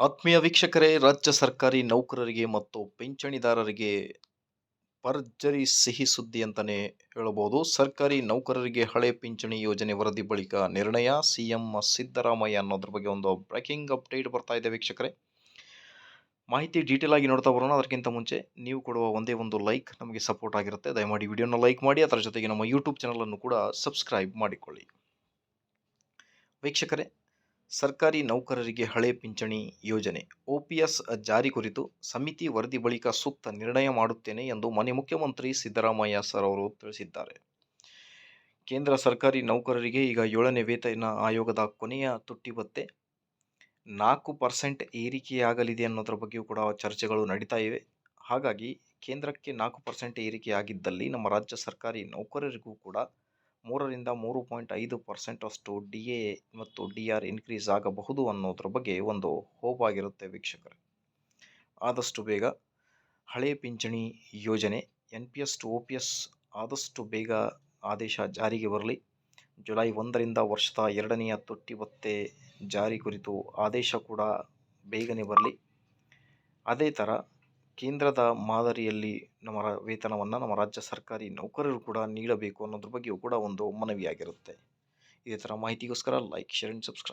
ಆತ್ಮೀಯ ವೀಕ್ಷಕರೇ, ರಾಜ್ಯ ಸರ್ಕಾರಿ ನೌಕರರಿಗೆ ಮತ್ತು ಪಿಂಚಣಿದಾರರಿಗೆ ಭರ್ಜರಿ ಸಿಹಿ ಸುದ್ದಿ ಅಂತಲೇ ಹೇಳಬಹುದು. ಸರ್ಕಾರಿ ನೌಕರರಿಗೆ ಹಳೆ ಪಿಂಚಣಿ ಯೋಜನೆ ವರದಿ ಬಳಿಕ ನಿರ್ಣಯ, ಸಿಎಂ ಸಿದ್ದರಾಮಯ್ಯ ಅನ್ನೋದ್ರ ಬಗ್ಗೆ ಒಂದು ಬ್ರೇಕಿಂಗ್ ಅಪ್ಡೇಟ್ ಬರ್ತಾ ಇದೆ ವೀಕ್ಷಕರೇ. ಮಾಹಿತಿ ಡೀಟೇಲ್ ಆಗಿ ನೋಡ್ತಾ ಬರೋಣ. ಅದಕ್ಕಿಂತ ಮುಂಚೆ ನೀವು ಕೊಡುವ ಒಂದೇ ಒಂದು ಲೈಕ್ ನಮಗೆ ಸಪೋರ್ಟ್ ಆಗಿರುತ್ತೆ. ದಯಮಾಡಿ ವಿಡಿಯೋನ ಲೈಕ್ ಮಾಡಿ, ಅದರ ಜೊತೆಗೆ ನಮ್ಮ ಯೂಟ್ಯೂಬ್ ಚಾನಲನ್ನು ಕೂಡ ಸಬ್ಸ್ಕ್ರೈಬ್ ಮಾಡಿಕೊಳ್ಳಿ. ವೀಕ್ಷಕರೇ ಸರ್ಕಾರಿ ನೌಕರರಿಗೆ ಹಳೆ ಪಿಂಚಣಿ ಯೋಜನೆ ಒಪಿಎಸ್ ಜಾರಿ ಕುರಿತು ಸಮಿತಿ ವರದಿ ಬಳಿಕ ಸೂಕ್ತ ನಿರ್ಣಯ ಮಾಡುತ್ತೇನೆ ಎಂದು ಮನೆ ಮುಖ್ಯಮಂತ್ರಿ ಸಿದ್ದರಾಮಯ್ಯ ಸರ್ ಅವರು ತಿಳಿಸಿದ್ದಾರೆ. ಕೇಂದ್ರ ಸರ್ಕಾರಿ ನೌಕರರಿಗೆ ಈಗ ಏಳನೇ ವೇತನ ಆಯೋಗದ ಕೊನೆಯ ತುಟ್ಟಿಬತ್ತೆ. ನಾಲ್ಕು ಪರ್ಸೆಂಟ್ ಏರಿಕೆಯಾಗಲಿದೆ ಅನ್ನೋದ್ರ ಬಗ್ಗೆಯೂ ಕೂಡ ಚರ್ಚೆಗಳು ನಡೀತಾ ಇವೆ. ಹಾಗಾಗಿ ಕೇಂದ್ರಕ್ಕೆ ನಾಲ್ಕು ಪರ್ಸೆಂಟ್ ಏರಿಕೆಯಾಗಿದ್ದಲ್ಲಿ ನಮ್ಮ ರಾಜ್ಯ ಸರ್ಕಾರಿ ನೌಕರರಿಗೂ ಕೂಡ ಮೂರರಿಂದ ಮೂರು ಪಾಯಿಂಟ್ ಐದು ಪರ್ಸೆಂಟ್ ಅಷ್ಟು ಡಿ ಎ ಮತ್ತು ಡಿ ಆರ್ ಇನ್ಕ್ರೀಸ್ ಆಗಬಹುದು ಅನ್ನೋದ್ರ ಬಗ್ಗೆ ಒಂದು ಹೋಪ್ ಆಗಿರುತ್ತೆ ವೀಕ್ಷಕರೇ. ಆದಷ್ಟು ಬೇಗ ಹಳೆ ಪಿಂಚಣಿ ಯೋಜನೆ N P S to O P S ಆದಷ್ಟು ಬೇಗ ಆದೇಶ ಜಾರಿಗೆ ಬರಲಿ. ಜುಲೈ ಒಂದರಿಂದ ವರ್ಷದ ಎರಡನೆಯ ತೊಟ್ಟಿ ಭತ್ತೆ ಜಾರಿ ಕುರಿತು ಆದೇಶ ಕೂಡ ಬೇಗನೆ ಬರಲಿ. ಅದೇ ಥರ ಕೇಂದ್ರದ ಮಾದರಿಯಲ್ಲಿ ನಮ್ಮ ವೇತನವನ್ನು ನಮ್ಮ ರಾಜ್ಯ ಸರ್ಕಾರಿ ನೌಕರರು ಕೂಡ ನೀಡಬೇಕು ಅನ್ನೋದ್ರ ಬಗ್ಗೆಯೂ ಕೂಡ ಒಂದು ಮನವಿಯಾಗಿರುತ್ತೆ. ಇದೇ ಥರ ಮಾಹಿತಿಗೋಸ್ಕರ ಲೈಕ್ ಶೇರ್ ಆ್ಯಂಡ್ ಸಬ್ಸ್ಕ್ರೈಬ್